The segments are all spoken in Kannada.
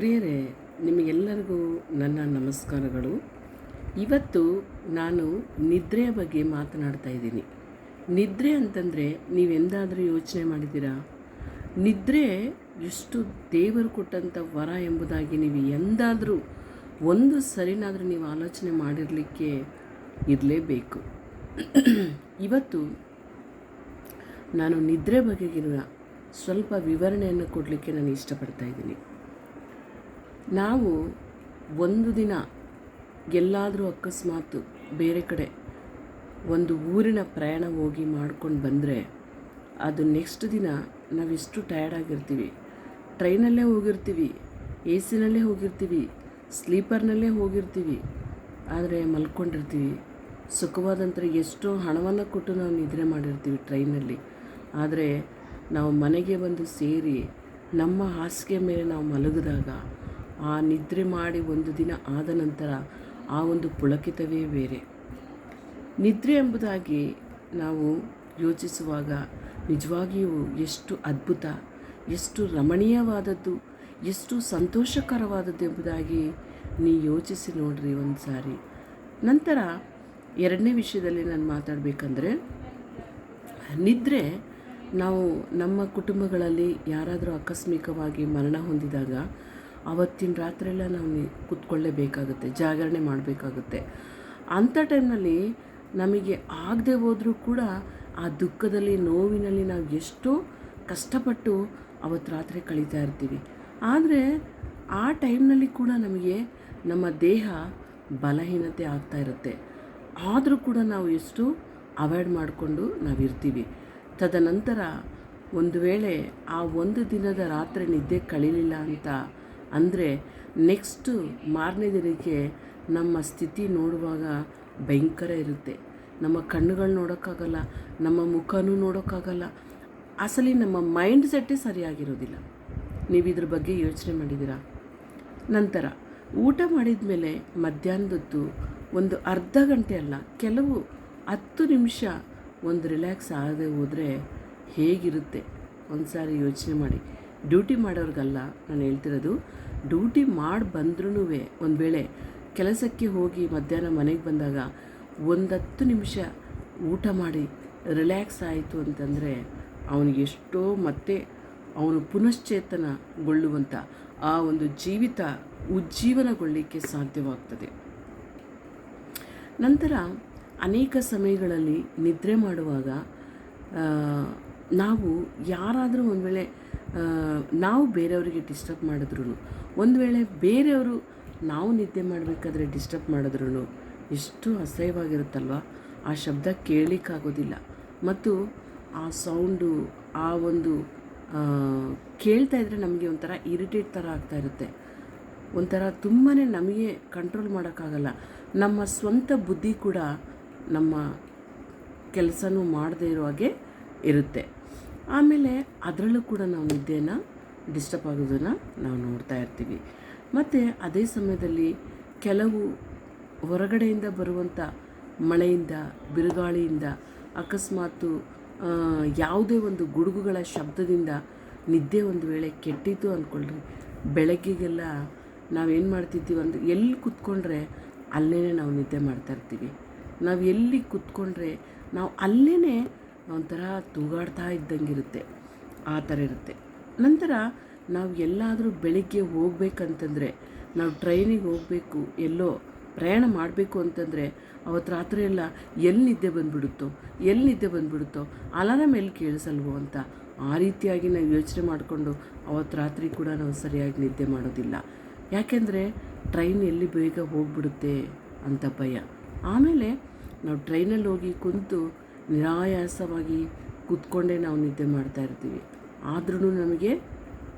ಪ್ರಿಯರೇ, ನಿಮಗೆಲ್ಲರಿಗೂ ನನ್ನ ನಮಸ್ಕಾರಗಳು. ಇವತ್ತು ನಾನು ನಿದ್ರೆಯ ಬಗ್ಗೆ ಮಾತನಾಡ್ತಾ ಇದ್ದೀನಿ. ನಿದ್ರೆ ಅಂತಂದರೆ ನೀವೆಂದಾದರೂ ಯೋಚನೆ ಮಾಡಿದ್ದೀರಾ? ನಿದ್ರೆ ಎಷ್ಟು ದೇವರು ಕೊಟ್ಟಂಥ ವರ ಎಂಬುದಾಗಿ ನೀವು ಎಂದಾದರೂ ಒಂದು ಸರಿನಾದರೂ ನೀವು ಆಲೋಚನೆ ಮಾಡಿರಲಿಕ್ಕೆ ಇರಲೇಬೇಕು. ಇವತ್ತು ನಾನು ನಿದ್ರೆ ಬಗೆಗಿನ ಸ್ವಲ್ಪ ವಿವರಣೆಯನ್ನು ಕೊಡಲಿಕ್ಕೆ ನಾನು ಇಷ್ಟಪಡ್ತಾ ಇದ್ದೀನಿ. ನಾವು ಒಂದು ದಿನ ಎಲ್ಲಾದರೂ ಅಕಸ್ಮಾತ್ ಬೇರೆ ಕಡೆ ಒಂದು ಊರಿನ ಪ್ರಯಾಣ ಹೋಗಿ ಮಾಡ್ಕೊಂಡು ಬಂದರೆ ಅದು ನೆಕ್ಸ್ಟ್ ದಿನ ನಾವಿಷ್ಟು ಟಯರ್ಡ್ ಆಗಿರ್ತೀವಿ. ಟ್ರೈನಲ್ಲೇ ಹೋಗಿರ್ತೀವಿ ಎ ಸಿನಲ್ಲೇ ಹೋಗಿರ್ತೀವಿ, ಸ್ಲೀಪರ್ನಲ್ಲೇ ಹೋಗಿರ್ತೀವಿ. ಆದರೆ ಮಲ್ಕೊಂಡಿರ್ತೀವಿ. ಸುಖವಾದಂಥ ಎಷ್ಟೋ ಹಣವನ್ನು ಕೊಟ್ಟು ನಾವು ನಿದ್ರೆ ಮಾಡಿರ್ತೀವಿ ಟ್ರೈನಲ್ಲಿ. ಆದರೆ ನಾವು ಮನೆಗೆ ಬಂದು ಸೇರಿ ನಮ್ಮ ಹಾಸಿಗೆ ಮೇಲೆ ನಾವು ಮಲಗಿದಾಗ ಆ ನಿದ್ರೆ ಮಾಡಿ ಒಂದು ದಿನ ಆದ ನಂತರ ಆ ಒಂದು ಪುಳಕಿತವೇ ಬೇರೆ. ನಿದ್ರೆ ಎಂಬುದಾಗಿ ನಾವು ಯೋಚಿಸುವಾಗ ನಿಜವಾಗಿಯೂ ಎಷ್ಟು ಅದ್ಭುತ, ಎಷ್ಟು ರಮಣೀಯವಾದದ್ದು, ಎಷ್ಟು ಸಂತೋಷಕರವಾದದ್ದು ಎಂಬುದಾಗಿ ನೀ ಯೋಚಿಸಿ ನೋಡ್ರಿ ಒಂದು ಸಾರಿ ನಂತರ ಎರಡನೇ ವಿಷಯದಲ್ಲಿ ನಾನು ಮಾತಾಡಬೇಕಂದ್ರೆ, ನಿದ್ರೆ ನಾವು ನಮ್ಮ ಕುಟುಂಬಗಳಲ್ಲಿ ಯಾರಾದರೂ ಆಕಸ್ಮಿಕವಾಗಿ ಮರಣ ಹೊಂದಿದಾಗ ಅವತ್ತಿನ ರಾತ್ರಿಯೆಲ್ಲ ನಾವು ಕುತ್ಕೊಳ್ಳೇಬೇಕಾಗುತ್ತೆ, ಜಾಗರಣೆ ಮಾಡಬೇಕಾಗುತ್ತೆ. ಅಂಥ ಟೈಮ್ನಲ್ಲಿ ನಮಗೆ ಆಗದೆ ಹೋದರೂ ಕೂಡ ಆ ದುಃಖದಲ್ಲಿ, ನೋವಿನಲ್ಲಿ ನಾವು ಎಷ್ಟು ಕಷ್ಟಪಟ್ಟು ಅವತ್ತು ರಾತ್ರಿ ಕಳೀತಾ ಇರ್ತೀವಿ. ಆದರೆ ಆ ಟೈಮ್ನಲ್ಲಿ ಕೂಡ ನಮಗೆ ನಮ್ಮ ದೇಹ ಬಲಹೀನತೆ ಆಗ್ತಾ ಇರುತ್ತೆ. ಆದರೂ ಕೂಡ ನಾವು ಎಷ್ಟು ಅವಾಯ್ಡ್ ಮಾಡಿಕೊಂಡು ನಾವಿರ್ತೀವಿ ತದನಂತರ ಒಂದು ವೇಳೆ ಆ ಒಂದು ದಿನದ ರಾತ್ರಿ ನಿದ್ದೆ ಕಳೀಲಿಲ್ಲ ಅಂತ ಅಂದರೆ ನೆಕ್ಸ್ಟು ಮಾರನೇ ದಿನಕ್ಕೆ ನಮ್ಮ ಸ್ಥಿತಿ ನೋಡುವಾಗ ಭಯಂಕರ ಇರುತ್ತೆ. ನಮ್ಮ ಕಣ್ಣುಗಳು ನೋಡೋಕ್ಕಾಗಲ್ಲ, ನಮ್ಮ ಮುಖನೂ ನೋಡೋಕ್ಕಾಗಲ್ಲ. ಅಸಲಿ ನಮ್ಮ ಮೈಂಡ್ ಸೆಟ್ಟೇ ಸರಿಯಾಗಿರೋದಿಲ್ಲ. ನೀವು ಇದ್ರ ಬಗ್ಗೆ ಯೋಚನೆ ಮಾಡಿದ್ದೀರಾ? ನಂತರ, ಊಟ ಮಾಡಿದ ಮೇಲೆ ಮಧ್ಯಾಹ್ನದೊತ್ತು ಒಂದು ಅರ್ಧ ಗಂಟೆ ಅಲ್ಲ, ಕೆಲವು ಹತ್ತು ನಿಮಿಷ ಒಂದು ರಿಲ್ಯಾಕ್ಸ್ ಆಗದೆ ಹೋದರೆ ಹೇಗಿರುತ್ತೆ? ಒಂದು ಸಾರಿ ಯೋಚನೆ ಮಾಡಿ. ಡ್ಯೂಟಿ ಮಾಡೋರ್ಗಲ್ಲ ನಾನು ಹೇಳ್ತಿರೋದು. ಡ್ಯೂಟಿ ಮಾಡಿ ಬಂದ್ರೂ ಒಂದು ವೇಳೆ ಕೆಲಸಕ್ಕೆ ಹೋಗಿ ಮಧ್ಯಾಹ್ನ ಮನೆಗೆ ಬಂದಾಗ ಒಂದು ಹತ್ತು ನಿಮಿಷ ಊಟ ಮಾಡಿ ರಿಲ್ಯಾಕ್ಸ್ ಆಯಿತು ಅಂತಂದರೆ ಅವನಿಗೆ ಎಷ್ಟೋ ಮತ್ತೆ ಅವನು ಪುನಶ್ಚೇತನಗೊಳ್ಳುವಂಥ ಆ ಒಂದು ಜೀವಿತ ಉಜ್ಜೀವನಗೊಳ್ಳಲಿಕ್ಕೆ ಸಾಧ್ಯವಾಗ್ತದೆ. ನಂತರ ಅನೇಕ ಸಮಯಗಳಲ್ಲಿ ನಿದ್ರೆ ಮಾಡುವಾಗ ನಾವು ಯಾರಾದರೂ ಒಂದು ವೇಳೆ ನಾವು ಬೇರೆಯವರಿಗೆ ಡಿಸ್ಟರ್ಬ್ ಮಾಡಿದ್ರು ಒಂದು ವೇಳೆ ಬೇರೆಯವರು ನಾವು ನಿದ್ದೆ ಮಾಡಬೇಕಾದ್ರೆ ಡಿಸ್ಟರ್ಬ್ ಮಾಡಿದ್ರು ಎಷ್ಟು ಅಸಹ್ಯವಾಗಿರುತ್ತಲ್ವ? ಆ ಶಬ್ದ ಕೇಳಲಿಕ್ಕಾಗೋದಿಲ್ಲ ಮತ್ತು ಆ ಸೌಂಡು ಆ ಒಂದು ಕೇಳ್ತಾ ಇದ್ದರೆ ನಮಗೆ ಒಂಥರ ಇರಿಟೇಟ್ ಥರ ಆಗ್ತಾ ಇರುತ್ತೆ. ಒಂಥರ ತುಂಬಾ ನಮಗೆ ಕಂಟ್ರೋಲ್ ಮಾಡೋಕ್ಕಾಗಲ್ಲ. ನಮ್ಮ ಸ್ವಂತ ಬುದ್ಧಿ ಕೂಡ ನಮ್ಮ ಕೆಲಸನೂ ಮಾಡದೇ ಇರೋ ಹಾಗೆ ಇರುತ್ತೆ. ಆಮೇಲೆ ಅದರಲ್ಲೂ ಕೂಡ ನಾವು ನಿದ್ದೆನ ಡಿಸ್ಟರ್ಬ್ ಆಗೋದನ್ನು ನಾವು ನೋಡ್ತಾ ಇರ್ತೀವಿ. ಮತ್ತು ಅದೇ ಸಮಯದಲ್ಲಿ ಕೆಲವು ಹೊರಗಡೆಯಿಂದ ಬರುವಂಥ ಮಳೆಯಿಂದ, ಬಿರುಗಾಳಿಯಿಂದ ಅಕಸ್ಮಾತು ಯಾವುದೇ ಒಂದು ಗುಡುಗುಗಳ ಶಬ್ದದಿಂದ ನಿದ್ದೆ ಒಂದು ವೇಳೆ ಕೆಟ್ಟಿತ್ತು ಅಂದ್ಕೊಳ್ರಿ ಬೆಳಗ್ಗೆಗೆಲ್ಲ ನಾವೇನು ಮಾಡ್ತಿದ್ದೀವಿ ಅಂದರೆ ಎಲ್ಲಿ ಕೂತ್ಕೊಂಡ್ರೆ ಅಲ್ಲೇ ನಾವು ನಿದ್ದೆ ಮಾಡ್ತಾ ಇರ್ತೀವಿ. ನಾವು ಎಲ್ಲಿ ಕೂತ್ಕೊಂಡ್ರೆ ನಾವು ಅಲ್ಲೇ ಒಂಥರ ತೂಗಾಡ್ತಾ ಇದ್ದಂಗಿರುತ್ತೆ. ಆ ಥರ ಇರುತ್ತೆ. ನಂತರ ನಾವು ಎಲ್ಲಾದರೂ ಬೆಳಿಗ್ಗೆ ಹೋಗ್ಬೇಕಂತಂದರೆ, ನಾವು ಟ್ರೈನಿಗೆ ಹೋಗಬೇಕು, ಎಲ್ಲೋ ಪ್ರಯಾಣ ಮಾಡಬೇಕು ಅಂತಂದರೆ, ಅವತ್ತು ರಾತ್ರಿ ಎಲ್ಲ ಎಲ್ಲಿ ನಿದ್ದೆ ಬಂದುಬಿಡುತ್ತೋ, ಎಲ್ಲಿ ನಿದ್ದೆ ಬಂದುಬಿಡುತ್ತೋ ಅಲಾರಾಮ್ ಎಲ್ಲಿ ಕೇಳಿಸಲ್ವೋ ಅಂತ ಆ ರೀತಿಯಾಗಿ ನಾವು ಯೋಚನೆ ಮಾಡಿಕೊಂಡು ಅವತ್ತು ರಾತ್ರಿ ಕೂಡ ನಾವು ಸರಿಯಾಗಿ ನಿದ್ದೆ ಮಾಡೋದಿಲ್ಲ. ಯಾಕೆಂದರೆ ಟ್ರೈನ್ ಎಲ್ಲಿ ಬೇಗ ಹೋಗ್ಬಿಡುತ್ತೆ ಅಂತ ಭಯ. ಆಮೇಲೆ ನಾವು ಟ್ರೈನಲ್ಲಿ ಹೋಗಿ ಕುಂತು ನಿರಾಯಾಸವಾಗಿ ಕೂತ್ಕೊಂಡೇ ನಾವು ನಿದ್ದೆ ಮಾಡ್ತಾ ಇರ್ತೀವಿ. ಆದ್ರೂ ನಮಗೆ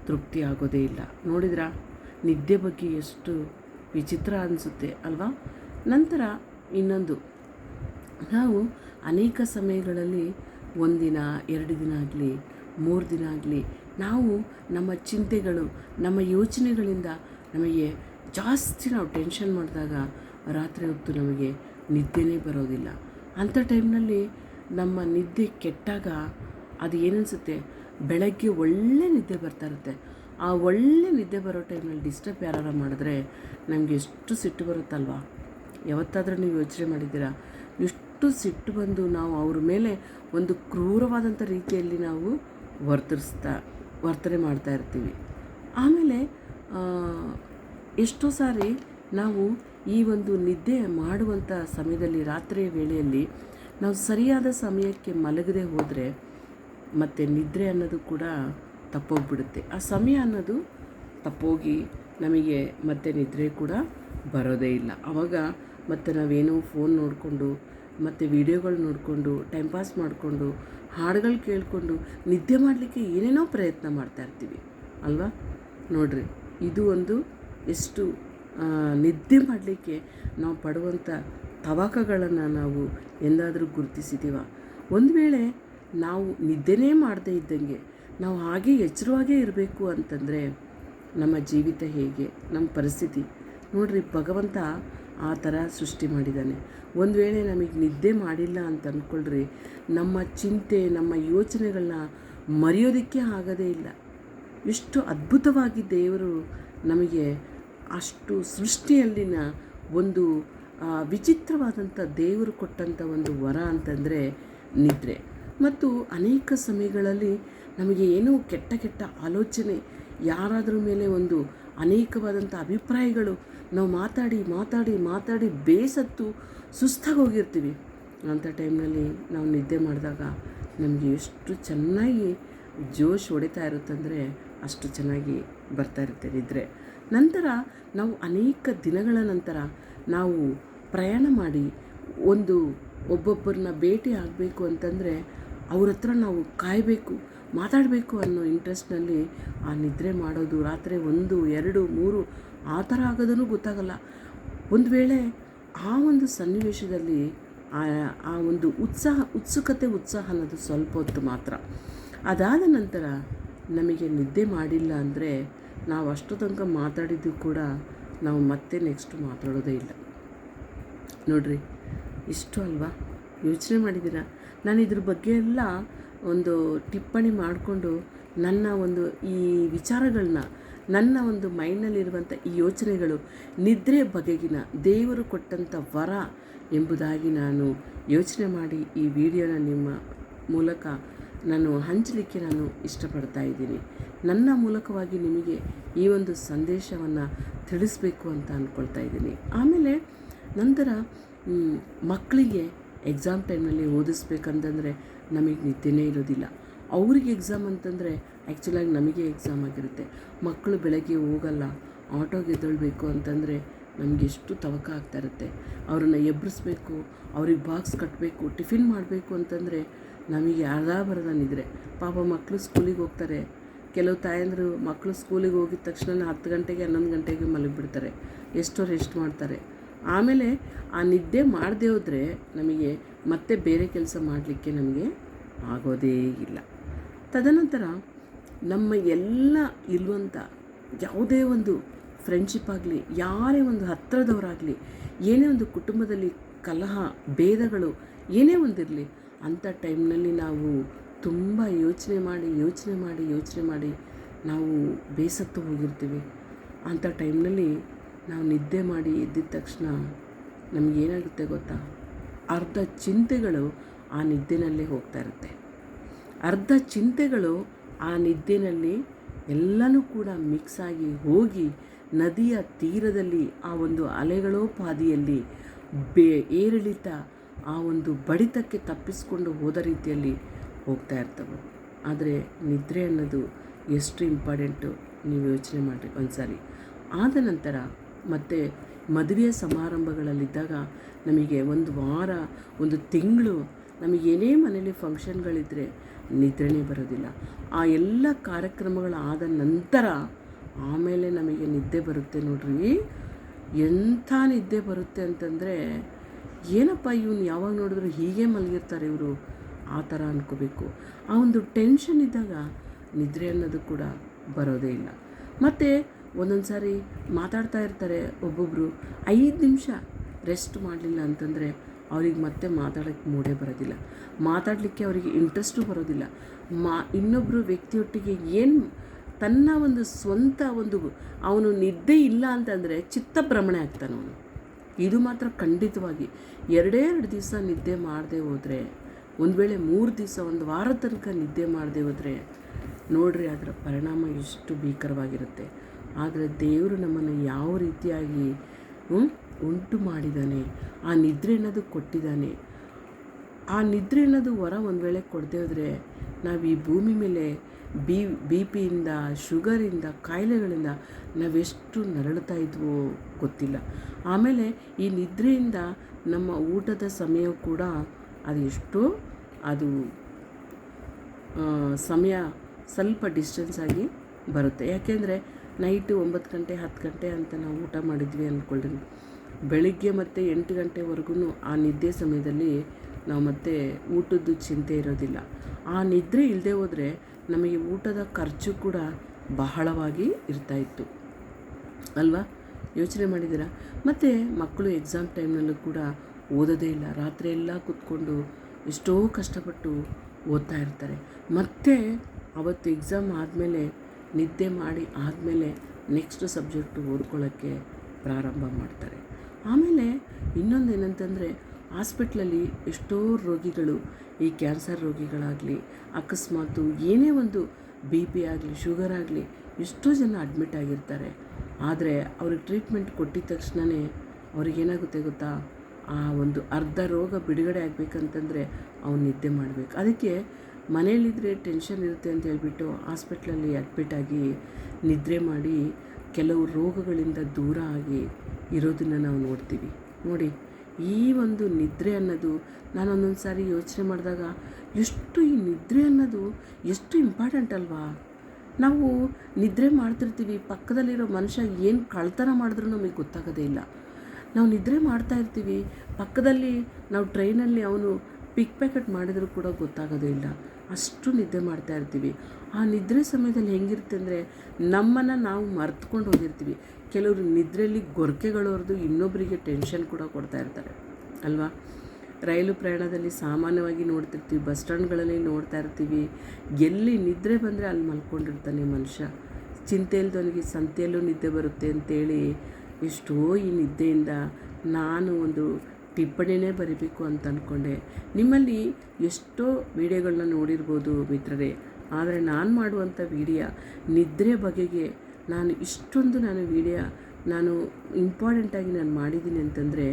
ತೃಪ್ತಿ ಆಗೋದೇ ಇಲ್ಲ. ನೋಡಿದ್ರ? ನಿದ್ದೆ ಬಗ್ಗೆ ಎಷ್ಟು ವಿಚಿತ್ರ ಅನಿಸುತ್ತೆ ಅಲ್ವಾ? ನಂತರ ಇನ್ನೊಂದು. ನಾವು ಅನೇಕ ಸಮಯಗಳಲ್ಲಿ ಒಂದಿನ, ಎರಡು ದಿನ ಆಗಲಿ, ಮೂರು ದಿನ ಆಗಲಿ, ನಾವು ನಮ್ಮ ಚಿಂತೆಗಳು, ನಮ್ಮ ಯೋಚನೆಗಳಿಂದ ನಮಗೆ ಜಾಸ್ತಿ ನಾವು ಟೆನ್ಷನ್ ಮಾಡಿದಾಗ ರಾತ್ರಿ ಹೊತ್ತು ನಮಗೆ ನಿದ್ದೆನೇ ಬರೋದಿಲ್ಲ. ಅಂಥ ಟೈಮ್ನಲ್ಲಿ ನಮ್ಮ ನಿದ್ದೆ ಕೆಟ್ಟಾಗ ಅದು ಏನನ್ಸುತ್ತೆ ಬೆಳಗ್ಗೆ ಒಳ್ಳೆ ನಿದ್ದೆ ಬರ್ತಾ ಇರುತ್ತೆ. ಆ ಒಳ್ಳೆ ನಿದ್ದೆ ಬರೋ ಟೈಮಲ್ಲಿ ಡಿಸ್ಟರ್ಬ್ ಯಾರು ಮಾಡಿದ್ರೆ ನಮಗೆ ಎಷ್ಟು ಸಿಟ್ಟು ಬರುತ್ತಲ್ವಾ? ಯಾವತ್ತಾದರೂ ನೀವು ಯೋಚನೆ ಮಾಡಿದ್ದೀರಾ? ಎಷ್ಟು ಸಿಟ್ಟು ಬಂದು ನಾವು ಅವ್ರ ಮೇಲೆ ಒಂದು ಕ್ರೂರವಾದಂಥ ರೀತಿಯಲ್ಲಿ ನಾವು ವರ್ತರಿಸ್ತಾ ವರ್ತನೆ ಮಾಡ್ತಾ ಇರ್ತೀವಿ. ಆಮೇಲೆ ಎಷ್ಟೋ ಸಾರಿ ನಾವು ಈ ಒಂದು ನಿದ್ದೆ ಮಾಡುವಂಥ ಸಮಯದಲ್ಲಿ, ರಾತ್ರಿಯ ವೇಳೆಯಲ್ಲಿ ನಾವು ಸರಿಯಾದ ಸಮಯಕ್ಕೆ ಮಲಗದೆ ಹೋದರೆ ಮತ್ತು ನಿದ್ರೆ ಅನ್ನೋದು ಕೂಡ ತಪ್ಪೋಗ್ಬಿಡುತ್ತೆ. ಆ ಸಮಯ ಅನ್ನೋದು ತಪ್ಪೋಗಿ ನಮಗೆ ಮತ್ತೆ ನಿದ್ರೆ ಕೂಡ ಬರೋದೇ ಇಲ್ಲ. ಆವಾಗ ಮತ್ತೆ ನಾವೇನೋ ಫೋನ್ ನೋಡಿಕೊಂಡು, ಮತ್ತು ವಿಡಿಯೋಗಳು ನೋಡಿಕೊಂಡು ಟೈಮ್ ಪಾಸ್ ಮಾಡಿಕೊಂಡು, ಹಾಡುಗಳು ಕೇಳಿಕೊಂಡು, ನಿದ್ದೆ ಮಾಡಲಿಕ್ಕೆ ಏನೇನೋ ಪ್ರಯತ್ನ ಮಾಡ್ತಾ ಇರ್ತೀವಿ. ಅಲ್ವಾ? ನೋಡ್ರಿ, ಇದು ಒಂದು ಎಷ್ಟು ನಿದ್ದೆ ಮಾಡಲಿಕ್ಕೆ ನಾವು ಪಡುವಂಥ ತವಕಗಳನ್ನು ನಾವು ಎಂದಾದರೂ ಗುರುತಿಸಿದ್ದೀವ ಒಂದು ವೇಳೆ ನಾವು ನಿದ್ದೆನೇ ಮಾಡದೇ ಇದ್ದಂಗೆ, ನಾವು ಹಾಗೆ ಎಚ್ಚರವಾಗೇ ಇರಬೇಕು ಅಂತಂದರೆ ನಮ್ಮ ಜೀವಿತ ಹೇಗೆ, ನಮ್ಮ ಪರಿಸ್ಥಿತಿ. ನೋಡ್ರಿ, ಭಗವಂತ ಆ ಥರ ಸೃಷ್ಟಿ ಮಾಡಿದ್ದಾನೆ. ಒಂದು ವೇಳೆ ನಮಗೆ ನಿದ್ದೆ ಮಾಡಿಲ್ಲ ಅಂತ ಅಂದ್ಕೊಳ್ರಿ ನಮ್ಮ ಚಿಂತೆ, ನಮ್ಮ ಯೋಚನೆಗಳನ್ನ ಮರೆಯೋದಕ್ಕೆ ಆಗೋದೇ ಇಲ್ಲ. ಎಷ್ಟು ಅದ್ಭುತವಾಗಿ ದೇವರು ನಮಗೆ ಅಷ್ಟು ಸೃಷ್ಟಿಯಲ್ಲಿನ ಒಂದು ವಿಚಿತ್ರವಾದಂಥ ದೇವರು ಕೊಟ್ಟಂಥ ಒಂದು ವರ ಅಂತಂದರೆ ನಿದ್ರೆ. ಮತ್ತು ಅನೇಕ ಸಮಯಗಳಲ್ಲಿ ನಮಗೆ ಏನೋ ಕೆಟ್ಟ ಕೆಟ್ಟ ಆಲೋಚನೆ, ಯಾರಾದರೂ ಮೇಲೆ ಒಂದು ಅನೇಕವಾದಂಥ ಅಭಿಪ್ರಾಯಗಳು ನಾವು ಮಾತಾಡಿ ಮಾತಾಡಿ ಮಾತಾಡಿ ಬೇಸತ್ತು ಸುಸ್ತಾಗಿ ಹೋಗಿರ್ತೀವಿ ಅಂಥ ಟೈಮ್ನಲ್ಲಿ ನಾವು ನಿದ್ದೆ ಮಾಡಿದಾಗ ನಮಗೆ ಎಷ್ಟು ಚೆನ್ನಾಗಿ ಜೋಶ್ ಹೊಡಿತಾ ಇರುತ್ತಂದರೆ ಅಷ್ಟು ಚೆನ್ನಾಗಿ ಬರ್ತಾ ಇರುತ್ತೆ ನಿದ್ರೆ. ನಂತರ ನಾವು ಅನೇಕ ದಿನಗಳ ನಂತರ ನಾವು ಪ್ರಯಾಣ ಮಾಡಿ ಒಂದು ಒಬ್ಬೊಬ್ಬರನ್ನ ಭೇಟಿ ಆಗಬೇಕು ಅಂತಂದರೆ ಅವ್ರ ಹತ್ರ ನಾವು ಕಾಯಬೇಕು, ಮಾತಾಡಬೇಕು ಅನ್ನೋ ಇಂಟ್ರೆಸ್ಟ್ನಲ್ಲಿ ಆ ನಿದ್ರೆ ಮಾಡೋದು, ರಾತ್ರಿ ಒಂದು, ಎರಡು, ಮೂರು ಆ ಥರ ಆಗೋದೂ ಗೊತ್ತಾಗಲ್ಲ. ಒಂದು ವೇಳೆ ಆ ಒಂದು ಸನ್ನಿವೇಶದಲ್ಲಿ ಆ ಆ ಒಂದು ಉತ್ಸಾಹ, ಉತ್ಸುಕತೆ, ಉತ್ಸಾಹ ಅನ್ನೋದು ಸ್ವಲ್ಪ ಹೊತ್ತು ಮಾತ್ರ. ಅದಾದ ನಂತರ ನಮಗೆ ನಿದ್ದೆ ಮಾಡಿಲ್ಲ ಅಂದರೆ ನಾವು ಅಷ್ಟು ತನಕ ಮಾತಾಡಿದ್ದು ಕೂಡ ನಾವು ಮತ್ತೆ ನೆಕ್ಸ್ಟ್ ಮಾತಾಡೋದೇ ಇಲ್ಲ. ನೋಡ್ರಿ. ಇಷ್ಟು ಅಲ್ವಾ? ಯೋಚನೆ ಮಾಡಿದ್ದೀರಾ? ನಾನು ಇದ್ರ ಬಗ್ಗೆ ಎಲ್ಲ ಒಂದು ಟಿಪ್ಪಣಿ ಮಾಡಿಕೊಂಡು ನನ್ನ ಒಂದು ಈ ವಿಚಾರಗಳನ್ನ ನನ್ನ ಒಂದು ಮೈಂಡಲ್ಲಿರುವಂಥ ಈ ಯೋಚನೆಗಳು ನಿದ್ರೆ ಬಗೆಗಿನ ದೇವರು ಕೊಟ್ಟಂಥ ವರ ಎಂಬುದಾಗಿ ನಾನು ಯೋಚನೆ ಮಾಡಿ ಈ ವಿಡಿಯೋನ ನಿಮ್ಮ ಮೂಲಕ ನಾನು ಹಂಚಲಿಕ್ಕೆ ನಾನು ಇಷ್ಟಪಡ್ತಾ ಇದ್ದೀನಿ. ನನ್ನ ಮೂಲಕವಾಗಿ ನಿಮಗೆ ಈ ಒಂದು ಸಂದೇಶವನ್ನು ತಿಳಿಸ್ಬೇಕು ಅಂತ ಅಂದ್ಕೊಳ್ತಾ ಇದ್ದೀನಿ. ಆಮೇಲೆ ನಂತರ ಮಕ್ಕಳಿಗೆ ಎಕ್ಸಾಮ್ ಟೈಮಲ್ಲಿ ಓದಿಸ್ಬೇಕಂತಂದರೆ ನಮಗೆ ನಿದ್ದೆನೇ ಇರೋದಿಲ್ಲ. ಅವ್ರಿಗೆ ಎಕ್ಸಾಮ್ ಅಂತಂದರೆ ಆ್ಯಕ್ಚುಲಾಗಿ ನಮಗೆ ಎಕ್ಸಾಮ್ ಆಗಿರುತ್ತೆ. ಮಕ್ಕಳು ಬೆಳಗ್ಗೆ ಹೋಗಲ್ಲ ಆಟೋಗೆ ಎದ್ದೇಳಬೇಕು ಅಂತಂದರೆ ನಮಗೆ ಎಷ್ಟು ತವಕ ಆಗ್ತಾ ಇರುತ್ತೆ. ಅವ್ರನ್ನ ಎಬ್ಬರಿಸ್ಬೇಕು ಅವ್ರಿಗೆ ಬಾಕ್ಸ್ ಕಟ್ಟಬೇಕು ಟಿಫಿನ್ ಮಾಡಬೇಕು ಅಂತಂದರೆ ನಮಗೆ ಅರ್ಧ ಬರದ ನಿದ್ರೆ. ಪಾಪ ಮಕ್ಕಳು ಸ್ಕೂಲಿಗೆ ಹೋಗ್ತಾರೆ. ಕೆಲವು ತಾಯಂದರು ಮಕ್ಕಳು ಸ್ಕೂಲಿಗೆ ಹೋಗಿದ ತಕ್ಷಣ ಹತ್ತು ಗಂಟೆಗೆ ಹನ್ನೊಂದು ಗಂಟೆಗೆ ಮಲಗಿಬಿಡ್ತಾರೆ. ಎಷ್ಟೋ ರೆಸ್ಟ್ ಮಾಡ್ತಾರೆ. ಆಮೇಲೆ ಆ ನಿದ್ದೆ ಮಾಡದೇ ಹೋದರೆ ನಮಗೆ ಮತ್ತೆ ಬೇರೆ ಕೆಲಸ ಮಾಡಲಿಕ್ಕೆ ನಮಗೆ ಆಗೋದೇ ಇಲ್ಲ. ತದನಂತರ ನಮ್ಮ ಎಲ್ಲ ಇರುವಂಥ ಯಾವುದೇ ಒಂದು ಫ್ರೆಂಡ್ಶಿಪ್ ಆಗಲಿ, ಯಾರೇ ಒಂದು ಹತ್ತಿರದವರಾಗಲಿ ಏನೇ ಒಂದು ಕುಟುಂಬದಲ್ಲಿ ಕಲಹ, ಭೇದಗಳು ಏನೇ ಒಂದಿರಲಿ, ಅಂಥ ಟೈಮ್ನಲ್ಲಿ ನಾವು ತುಂಬ ಯೋಚನೆ ಮಾಡಿ ಯೋಚನೆ ಮಾಡಿ ಯೋಚನೆ ಮಾಡಿ ನಾವು ಬೇಸತ್ತು ಹೋಗಿರ್ತೀವಿ. ಅಂಥ ಟೈಮ್ನಲ್ಲಿ ನಾವು ನಿದ್ದೆ ಮಾಡಿ ಎದ್ದಿದ ತಕ್ಷಣ ನಮಗೇನಾಗುತ್ತೆ ಗೊತ್ತಾ? ಅರ್ಧ ಚಿಂತೆಗಳು ಆ ನಿದ್ದೆನಲ್ಲೇ ಹೋಗ್ತಾ ಇರುತ್ತೆ. ಅರ್ಧ ಚಿಂತೆಗಳು ಆ ನಿದ್ದೆನಲ್ಲಿ ಎಲ್ಲನೂ ಕೂಡ ಮಿಕ್ಸ್ ಆಗಿ ಹೋಗಿ ನದಿಯ ತೀರದಲ್ಲಿ ಆ ಒಂದು ಅಲೆಗಳೋಪಾದಿಯಲ್ಲಿ ಬೇ ಏರಿಳಿತ ಆ ಒಂದು ಬಡಿತಕ್ಕೆ ತಪ್ಪಿಸಿಕೊಂಡು ಹೋದ ರೀತಿಯಲ್ಲಿ ಹೋಗ್ತಾ ಇರ್ತವೆ. ಆದರೆ ನಿದ್ರೆ ಅನ್ನೋದು ಎಷ್ಟು ಇಂಪಾರ್ಟೆಂಟು ನೀವು ಯೋಚನೆ ಮಾಡಿರಿ ಒಂದ್ಸಾರಿ. ಆದ ನಂತರ ಮತ್ತೆ ಮದುವೆಯ ಸಮಾರಂಭಗಳಲ್ಲಿದ್ದಾಗ ನಮಗೆ ಒಂದು ವಾರ, ಒಂದು ತಿಂಗಳು ನಮಗೇನೇ ಮನೇಲಿ ಫಂಕ್ಷನ್ಗಳಿದ್ದರೆ ನಿದ್ರೆನೇ ಬರೋದಿಲ್ಲ. ಆ ಎಲ್ಲ ಕಾರ್ಯಕ್ರಮಗಳಾದ ನಂತರ ಆಮೇಲೆ ನಮಗೆ ನಿದ್ದೆ ಬರುತ್ತೆ ನೋಡ್ರಿ. ಎಂಥ ನಿದ್ದೆ ಬರುತ್ತೆ ಅಂತಂದರೆ ಏನಪ್ಪ ಇವನು ಯಾವಾಗ ನೋಡಿದ್ರು ಹೀಗೆ ಮಲಗಿರ್ತಾರೆ ಇವರು? ಆ ಥರ ಅನ್ಕೋಬೇಕು. ಆ ಒಂದು ಟೆನ್ಷನ್ ಇದ್ದಾಗ ನಿದ್ರೆ ಅನ್ನೋದು ಕೂಡ ಬರೋದೇ ಇಲ್ಲ. ಮತ್ತು ಒಂದೊಂದು ಸಾರಿ ಮಾತಾಡ್ತಾ ಇರ್ತಾರೆ ಒಬ್ಬೊಬ್ಬರು ಐದು ನಿಮಿಷ ರೆಸ್ಟ್ ಮಾಡಲಿಲ್ಲ ಅಂತಂದರೆ ಅವ್ರಿಗೆ ಮತ್ತೆ ಮಾತಾಡೋಕ್ಕೆ ಮೂಡೇ ಬರೋದಿಲ್ಲ. ಮಾತಾಡಲಿಕ್ಕೆ ಅವರಿಗೆ ಇಂಟ್ರೆಸ್ಟು ಬರೋದಿಲ್ಲ. ಮಾ ಇನ್ನೊಬ್ಬರು ವ್ಯಕ್ತಿಯೊಟ್ಟಿಗೆ ಏನು ತನ್ನ ಒಂದು ಸ್ವಂತ ಒಂದು ಅವನು ನಿದ್ದೆ ಇಲ್ಲ ಅಂತಂದರೆ ಚಿತ್ತಭ್ರಮಣೆ ಆಗ್ತಾನೆ ಅವನು. ಇದು ಮಾತ್ರ ಖಂಡಿತವಾಗಿ. ಎರಡೇ ಎರಡು ದಿವಸ ನಿದ್ದೆ ಮಾಡದೆ ಹೋದರೆ, ಒಂದು ವೇಳೆ ಮೂರು ದಿವಸ ಒಂದು ವಾರ ತನಕ ನಿದ್ದೆ ಮಾಡದೆ ಹೋದರೆ, ನೋಡ್ರಿ ಅದರ ಪರಿಣಾಮ ಎಷ್ಟು ಭೀಕರವಾಗಿರುತ್ತೆ. ಆದರೆ ದೇವರು ನಮ್ಮನ್ನು ಯಾವ ರೀತಿಯಾಗಿ ಉಂಟು ಮಾಡಿದ್ದಾನೆ ಆ ನಿದ್ರೆ ಅನ್ನೋದು ಕೊಟ್ಟಿದ್ದಾನೆ ಆ ನಿದ್ರೆ ಅನ್ನೋದು ಹೊರ ಒಂದು ವೇಳೆ ಕೊಡದೆ ಹೋದರೆ ನಾವು ಈ ಭೂಮಿ ಮೇಲೆ ಬಿ ಬಿ ಪಿಯಿಂದ ಶುಗರಿಂದ, ಕಾಯಿಲೆಗಳಿಂದ ನಾವೆಷ್ಟು ನರಳುತ್ತಾ ಇದ್ವೋ ಗೊತ್ತಿಲ್ಲ. ಆಮೇಲೆ ಈ ನಿದ್ರೆಯಿಂದ ನಮ್ಮ ಊಟದ ಸಮಯ ಕೂಡ ಅದು ಎಷ್ಟೋ, ಅದು ಸಮಯ ಸ್ವಲ್ಪ ಡಿಸ್ಟೆನ್ಸ್ ಆಗಿ ಬರುತ್ತೆ. ಯಾಕೆಂದರೆ ನೈಟು ಒಂಬತ್ತು ಗಂಟೆ, ಹತ್ತು ಗಂಟೆ ಅಂತ ನಾವು ಊಟ ಮಾಡಿದ್ವಿ ಅಂದ್ಕೊಳ್ಳಿ ಬೆಳಿಗ್ಗೆ ಮತ್ತು ಎಂಟು ಗಂಟೆವರೆಗೂ ಆ ನಿದ್ದೆ ಸಮಯದಲ್ಲಿ ನಾವು ಮತ್ತೆ ಊಟದ್ದು ಚಿಂತೆ ಇರೋದಿಲ್ಲ. ಆ ನಿದ್ರೆ ಇಲ್ಲದೆ ಹೋದರೆ ನಮಗೆ ಊಟದ ಖರ್ಚು ಕೂಡ ಬಹಳವಾಗಿ ಇರ್ತಾಯಿತ್ತು ಅಲ್ವಾ? ಯೋಚನೆ ಮಾಡಿದ್ದೀರಾ? ಮತ್ತು ಮಕ್ಕಳು ಎಕ್ಸಾಮ್ ಟೈಮ್ನಲ್ಲೂ ಕೂಡ ಓದೋದೇ ಇಲ್ಲ. ರಾತ್ರಿ ಎಲ್ಲ ಕೂತ್ಕೊಂಡು ಎಷ್ಟೋ ಕಷ್ಟಪಟ್ಟು ಓದ್ತಾ ಇರ್ತಾರೆ. ಮತ್ತು ಅವತ್ತು ಎಕ್ಸಾಮ್ ಆದಮೇಲೆ ನಿದ್ದೆ ಮಾಡಿ ಆದಮೇಲೆ ನೆಕ್ಸ್ಟ್ ಸಬ್ಜೆಕ್ಟು ಓದ್ಕೊಳ್ಳೋಕ್ಕೆ ಪ್ರಾರಂಭ ಮಾಡ್ತಾರೆ. ಆಮೇಲೆ ಇನ್ನೊಂದು ಏನಂತಂದರೆ, ಹಾಸ್ಪಿಟ್ಲಲ್ಲಿ ಎಷ್ಟೋ ರೋಗಿಗಳು, ಈ ಕ್ಯಾನ್ಸರ್ ರೋಗಿಗಳಾಗಲಿ, ಅಕಸ್ಮಾತು ಏನೇ ಒಂದು ಬಿ ಪಿ ಆಗಲಿ, ಶುಗರ್ ಆಗಲಿ, ಎಷ್ಟೋ ಜನ ಅಡ್ಮಿಟ್ ಆಗಿರ್ತಾರೆ. ಆದರೆ ಅವ್ರಿಗೆ ಟ್ರೀಟ್ಮೆಂಟ್ ಕೊಟ್ಟಿದ ತಕ್ಷಣವೇ ಅವ್ರಿಗೇನಾಗುತ್ತೆ ಗೊತ್ತಾ? ಆ ಒಂದು ಅರ್ಧ ರೋಗ ಬಿಡುಗಡೆ ಆಗಬೇಕಂತಂದರೆ ಅವ್ನು ನಿದ್ದೆ ಮಾಡಬೇಕು. ಅದಕ್ಕೆ ಮನೇಲಿದ್ದರೆ ಟೆನ್ಷನ್ ಇರುತ್ತೆ ಅಂತ ಹೇಳ್ಬಿಟ್ಟು ಹಾಸ್ಪಿಟ್ಲಲ್ಲಿ ಅಡ್ಮಿಟ್ ಆಗಿ ನಿದ್ರೆ ಮಾಡಿ ಕೆಲವು ರೋಗಗಳಿಂದ ದೂರ ಆಗಿ ಇರೋದನ್ನು ನಾವು ನೋಡ್ತೀವಿ. ನೋಡಿ, ಈ ಒಂದು ನಿದ್ರೆ ಅನ್ನೋದು ನಾನು ಒಂದೊಂದು ಸಾರಿ ಯೋಚನೆ ಮಾಡಿದಾಗ ಎಷ್ಟು ಈ ನಿದ್ರೆ ಅನ್ನೋದು ಎಷ್ಟು ಇಂಪಾರ್ಟೆಂಟ್ ಅಲ್ವಾ? ನಾವು ನಿದ್ರೆ ಮಾಡ್ತಿರ್ತೀವಿ, ಪಕ್ಕದಲ್ಲಿರೋ ಮನುಷ್ಯ ಏನು ಕಳ್ತನ ಮಾಡಿದ್ರೂ ನಮಗೆ ಗೊತ್ತಾಗೋದೇ ಇಲ್ಲ. ನಾವು ನಿದ್ರೆ ಮಾಡ್ತಾ ಇರ್ತೀವಿ, ಪಕ್ಕದಲ್ಲಿ ನಾವು ಟ್ರೈನಲ್ಲಿ ಅವನು ಪಿಕ್ ಪ್ಯಾಕೆಟ್ ಮಾಡಿದರೂ ಕೂಡ ಗೊತ್ತಾಗೋದೇ ಇಲ್ಲ. ಅಷ್ಟು ನಿದ್ದೆ ಮಾಡ್ತಾ ಇರ್ತೀವಿ. ಆ ನಿದ್ರೆ ಸಮಯದಲ್ಲಿ ಹೆಂಗಿರುತ್ತೆ ಅಂದರೆ ನಮ್ಮನ್ನು ನಾವು ಮರ್ತ್ಕೊಂಡು ಹೋಗಿರ್ತೀವಿ. ಕೆಲವರು ನಿದ್ರೆಯಲ್ಲಿ ಗೊರಕೆಗಳವ್ರದ್ದು ಇನ್ನೊಬ್ಬರಿಗೆ ಟೆನ್ಷನ್ ಕೂಡ ಕೊಡ್ತಾ ಇರ್ತಾರೆ. ಅಲ್ವಾ? ರೈಲು ಪ್ರಯಾಣದಲ್ಲಿ ಸಾಮಾನ್ಯವಾಗಿ ನೋಡ್ತಿರ್ತೀವಿ, ಬಸ್ ಸ್ಟ್ಯಾಂಡ್ಗಳಲ್ಲಿ ನೋಡ್ತಾ ಇರ್ತೀವಿ. ಎಲ್ಲಿ ನಿದ್ರೆ ಬಂದರೆ ಅಲ್ಲಿ ಮಲ್ಕೊಂಡಿರ್ತಾನೆ ಮನುಷ್ಯ. ಚಿಂತೆ ಇಲ್ದವನಿಗೆ ಸಂತೆಯಲ್ಲೂ ನಿದ್ದೆ ಬರುತ್ತೆ ಅಂತೇಳಿ ಎಷ್ಟೋ ಈ ನಿದ್ದೆಯಿಂದ ನಾನು ಒಂದು ಟಿಪ್ಪಣಿನೇ ಬರೀಬೇಕು ಅಂತ ಅಂದ್ಕೊಂಡೆ ನಿಮ್ಮಲ್ಲಿ ಎಷ್ಟೋ ವಿಡಿಯೋಗಳನ್ನ ನೋಡಿರ್ಬೋದು ಮಿತ್ರರೇ, ಆದರೆ ನಾನು ಮಾಡುವಂಥ ವಿಡಿಯೋ ನಿದ್ರೆ ಬಗೆಗೆ ನಾನು ಇಷ್ಟೊಂದು ನಾನು ವಿಡಿಯೋ ನಾನು ಇಂಪಾರ್ಟೆಂಟಾಗಿ ನಾನು ಮಾಡಿದ್ದೀನಿ ಅಂತಂದರೆ,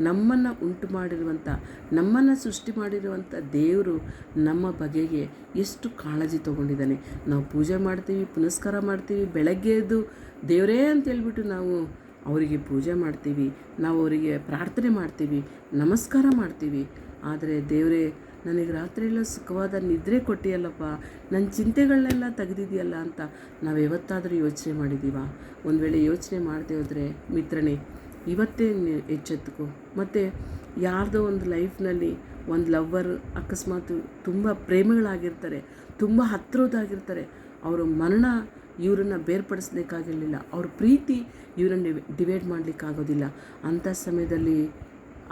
ನಮ್ಮನ್ನು ಉಂಟು ಮಾಡಿರುವಂಥ ನಮ್ಮನ್ನು ಸೃಷ್ಟಿ ಮಾಡಿರುವಂಥ ದೇವರು ನಮ್ಮ ಬಗೆಗೆ ಎಷ್ಟು ಕಾಳಜಿ ತೊಗೊಂಡಿದ್ದಾನೆ. ನಾವು ಪೂಜೆ ಮಾಡ್ತೀವಿ, ಪುನಸ್ಕಾರ ಮಾಡ್ತೀವಿ, ಬೆಳಗ್ಗೆ ಎದ್ದು ದೇವರೇ ಅಂತ ಹೇಳ್ಬಿಟ್ಟು ನಾವು ಅವರಿಗೆ ಪೂಜೆ ಮಾಡ್ತೀವಿ, ನಾವು ಅವರಿಗೆ ಪ್ರಾರ್ಥನೆ ಮಾಡ್ತೀವಿ, ನಮಸ್ಕಾರ ಮಾಡ್ತೀವಿ. ಆದರೆ ದೇವರೇ, ನನಗೆ ರಾತ್ರಿಯೆಲ್ಲ ಸುಖವಾದ ನಿದ್ರೆ ಕೊಟ್ಟಿಯಲ್ಲಪ್ಪ ನನ್ನ ಚಿಂತೆಗಳನ್ನೆಲ್ಲ ತೆಗೆದಿದೆಯಲ್ಲ ಅಂತ ನಾವು ಯಾವತ್ತಾದರೂ ಯೋಚನೆ ಮಾಡಿದ್ದೀವ ಒಂದು ವೇಳೆ ಯೋಚನೆ ಮಾಡದೆ ಹೋದರೆ, ಮಿತ್ರನೇ, ಇವತ್ತೇ ಎಚ್ಚೆತ್ತುಕು ಮತ್ತು ಯಾರ್ದೋ ಒಂದು ಲೈಫ್ನಲ್ಲಿ ಒಂದು ಲವ್ವರ್ ಅಕಸ್ಮಾತ್ ತುಂಬ ಪ್ರೇಮಿಗಳಾಗಿರ್ತಾರೆ, ತುಂಬ ಹತ್ತಿರದಾಗಿರ್ತಾರೆ ಅವರು ಮರಣ ಇವರನ್ನು ಬೇರ್ಪಡಿಸ್ಲಿಕ್ಕಾಗಿರಲಿಲ್ಲ. ಅವ್ರ ಪ್ರೀತಿ ಇವರನ್ನು ಡಿವೈಡ್ ಮಾಡಲಿಕ್ಕಾಗೋದಿಲ್ಲ. ಅಂಥ ಸಮಯದಲ್ಲಿ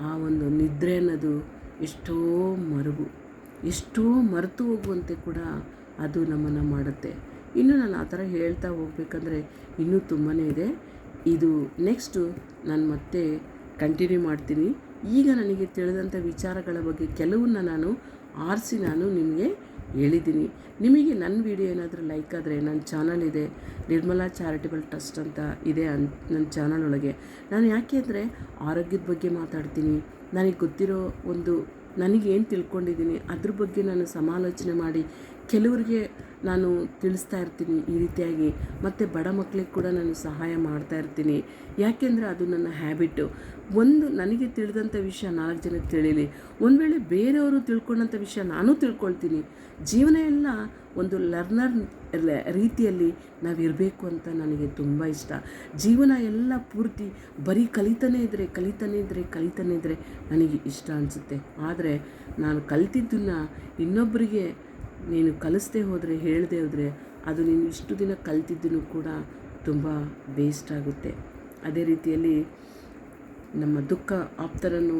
ಆ ಒಂದು ನಿದ್ರೆ ಅನ್ನೋದು ಎಷ್ಟೋ ಮರುಗು. ಎಷ್ಟೋ ಮರೆತು ಹೋಗುವಂತೆ ಕೂಡ ಅದು ನಮ್ಮನ್ನು ಮಾಡುತ್ತೆ. ಇನ್ನು ನಾನು ಆ ಥರ ಹೇಳ್ತಾ ಹೋಗ್ಬೇಕಂದ್ರೆ ಇನ್ನೂ ತುಂಬಾ ಇದೆ. ಇದು ನೆಕ್ಸ್ಟು ನಾನು ಮತ್ತೆ ಕಂಟಿನ್ಯೂ ಮಾಡ್ತೀನಿ. ಈಗ ನನಗೆ ತಿಳಿದಂಥ ವಿಚಾರಗಳ ಬಗ್ಗೆ ಕೆಲವನ್ನ ನಾನು ಆರಿಸಿ ನಾನು ನಿಮಗೆ ಹೇಳಿದ್ದೀನಿ. ನಿಮಗೆ ನನ್ನ ವಿಡಿಯೋ ಏನಾದರೂ ಲೈಕ್ ಆದರೆ ನನ್ನ ಚಾನಲ್ ಇದೆ, ನಿರ್ಮಲಾ ಚಾರಿಟಬಲ್ ಟ್ರಸ್ಟ್ ಅಂತ ಇದೆ ಅನ್, ನನ್ನ ಚಾನಲ್ ಒಳಗೆ. ನಾನು ಯಾಕೆ ಅಂದರೆ ಆರೋಗ್ಯದ ಬಗ್ಗೆ ಮಾತಾಡ್ತೀನಿ. ನನಗೆ ಗೊತ್ತಿರೋ ಒಂದು ನನಗೇನು ತಿಳ್ಕೊಂಡಿದ್ದೀನಿ ಅದ್ರ ಬಗ್ಗೆ ನಾನು ಸಮಾಲೋಚನೆ ಮಾಡಿ ಕೆಲವರಿಗೆ ನಾನು ತಿಳಿಸ್ತಾ ಇರ್ತೀನಿ ಈ ರೀತಿಯಾಗಿ. ಮತ್ತು ಬಡ ಮಕ್ಕಳಿಗೆ ಕೂಡ ನಾನು ಸಹಾಯ ಮಾಡ್ತಾ ಇರ್ತೀನಿ. ಯಾಕೆಂದರೆ ಅದು ನನ್ನ ಹ್ಯಾಬಿಟ್ಟು ಒಂದು ನನಗೆ ತಿಳಿದಂಥ ವಿಷಯ ನಾಲ್ಕು ಜನಕ್ಕೆ ತಿಳಿಲಿ. ಒಂದು ವೇಳೆ ಬೇರೆಯವರು ತಿಳ್ಕೊಂಡಂಥ ವಿಷಯ ನಾನು ತಿಳ್ಕೊಳ್ತೀನಿ. ಜೀವನ ಎಲ್ಲ ಒಂದು ಲರ್ನರ್ ರೀತಿಯಲ್ಲಿ ನಾವು ಇರಬೇಕು ಅಂತ ನನಗೆ ತುಂಬ ಇಷ್ಟ. ಜೀವನ ಎಲ್ಲ ಪೂರ್ತಿ ಬರೀ ಕಲಿತಾನೇ ಇದ್ದರೆ ಕಲಿತಾನೇ ಇದ್ದರೆ ಕಲಿತಾನೇ ಇದ್ದರೆ ನನಗೆ ಇಷ್ಟ ಅನಿಸುತ್ತೆ. ಆದರೆ ನಾನು ಕಲ್ತಿದ್ದನ್ನು ಇನ್ನೊಬ್ಬರಿಗೆ ನೀನು ಕಲಿಸ್ದೇ ಹೋದರೆ, ಹೇಳದೆ ಹೋದರೆ ಅದು ನೀನು ಇಷ್ಟು ದಿನ ಕಲಿತಿದ್ದನ್ನು ಕೂಡ ತುಂಬ ವೇಸ್ಟ್ ಆಗುತ್ತೆ. ಅದೇ ರೀತಿಯಲ್ಲಿ ನಮ್ಮ ದುಃಖ ಆಪ್ತರನ್ನು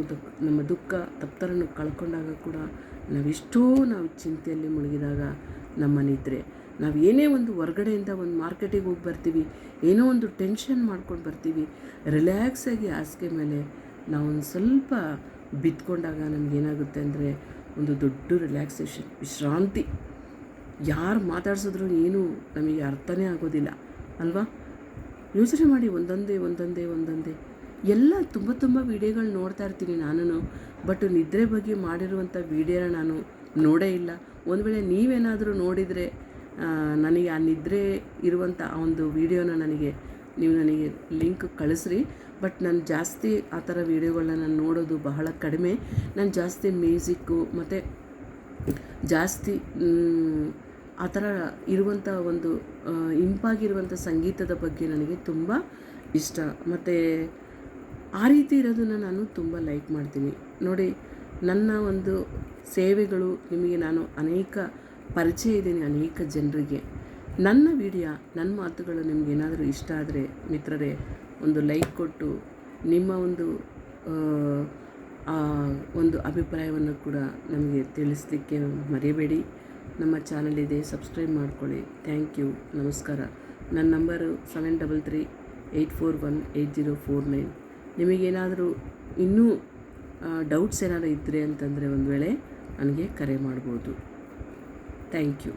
ನಮ್ಮ ದುಃಖ ತಪ್ತರನ್ನು ಕಳ್ಕೊಂಡಾಗ ಕೂಡ ನಾವೆಷ್ಟೋ ನಾವು ಚಿಂತೆಯಲ್ಲಿ ಮುಳುಗಿದಾಗ ನಮ್ಮ ನಿದ್ರೆ. ನಾವು ಏನೇ ಒಂದು ಹೊರ್ಗಡೆಯಿಂದ ಒಂದು ಮಾರ್ಕೆಟಿಗೆ ಹೋಗಿ ಬರ್ತೀವಿ, ಏನೋ ಒಂದು ಟೆನ್ಷನ್ ಮಾಡ್ಕೊಂಡು ಬರ್ತೀವಿ ರಿಲ್ಯಾಕ್ಸಾಗಿ ಹಾಸಿಗೆ ಮೇಲೆ ನಾವು ಒಂದು ಸ್ವಲ್ಪ ಬಿತ್ಕೊಂಡಾಗ ನಮಗೇನಾಗುತ್ತೆ ಅಂದರೆ ಒಂದು ದೊಡ್ಡ ರಿಲ್ಯಾಕ್ಸೇಷನ್, ವಿಶ್ರಾಂತಿ. ಯಾರು ಮಾತಾಡ್ಸಿದ್ರು ಏನು ನಮಗೆ ಅರ್ಥನೇ ಆಗೋದಿಲ್ಲ, ಅಲ್ವಾ? ಯೋಚನೆ ಮಾಡಿ ಒಂದೊಂದೇ ಒಂದೊಂದೇ ಒಂದೊಂದೇ. ಎಲ್ಲ ತುಂಬ ತುಂಬ ವೀಡಿಯೋಗಳು ನೋಡ್ತಾ ಇರ್ತೀನಿ ನಾನು ಬಟ್ ನಿದ್ರೆ ಬಗ್ಗೆ ಮಾಡಿರುವಂಥ ವೀಡಿಯೋನ ನಾನು ನೋಡೇ ಇಲ್ಲ. ಒಂದು ವೇಳೆ ನೀವೇನಾದರೂ ನೋಡಿದರೆ ನನಗೆ ಆ ನಿದ್ರೆ ಇರುವಂಥ ಆ ಒಂದು ವೀಡಿಯೋನ ನನಗೆ, ನೀವು ನನಗೆ ಲಿಂಕ್ ಕಳಿಸ್ರಿ. ಬಟ್ ನಾನು ಜಾಸ್ತಿ ಆ ಥರ ವೀಡಿಯೋಗಳನ್ನ ನಾನು ನೋಡೋದು ಬಹಳ ಕಡಿಮೆ. ನಾನು ಜಾಸ್ತಿ ಮ್ಯೂಸಿಕ್ಕು ಮತ್ತು ಜಾಸ್ತಿ ಆ ಥರ ಇರುವಂಥ ಒಂದು ಇಂಪಾಗಿರುವಂಥ ಸಂಗೀತದ ಬಗ್ಗೆ ನನಗೆ ತುಂಬ ಇಷ್ಟ. ಮತ್ತು ಆ ರೀತಿ ಇರೋದನ್ನು ನಾನು ತುಂಬ ಲೈಕ್ ಮಾಡ್ತೀನಿ. ನೋಡಿ, ನನ್ನ ಒಂದು ಸೇವೆಗಳು ನಿಮಗೆ ನಾನು ಅನೇಕ ಪರಿಚಯ ಇದ್ದೀನಿ ಅನೇಕ ಜನರಿಗೆ. ನನ್ನ ವಿಡಿಯೋ, ನನ್ನ ಮಾತುಗಳು ನಿಮ್ಗೆ ಏನಾದರೂ ಇಷ್ಟ ಆದರೆ ಮಿತ್ರರೇ, ಒಂದು ಲೈಕ್ ಕೊಟ್ಟು, ನಿಮ್ಮ ಒಂದು ಒಂದು ಅಭಿಪ್ರಾಯವನ್ನು ಕೂಡ ನಮಗೆ ತಿಳಿಸ್ಲಿಕ್ಕೆ ಮರೆಯಬೇಡಿ ನಮ್ಮ ಚಾನಲ್ ಇದೆ ಸಬ್ಸ್ಕ್ರೈಬ್ ಮಾಡ್ಕೊಳ್ಳಿ. ಥ್ಯಾಂಕ್ ಯು ನಮಸ್ಕಾರ. ನನ್ನ number seven double three eight four one eight zero four nine ನಿಮಗೇನಾದರೂ ಇನ್ನೂ ಡೌಟ್ಸ್ ಏನಾದರೂ ಇದ್ದರೆ ಅಂತಂದರೆ ಒಂದು ವೇಳೆ ನನಗೆ ಕರೆ ಮಾಡ್ಬೋದು. Thank you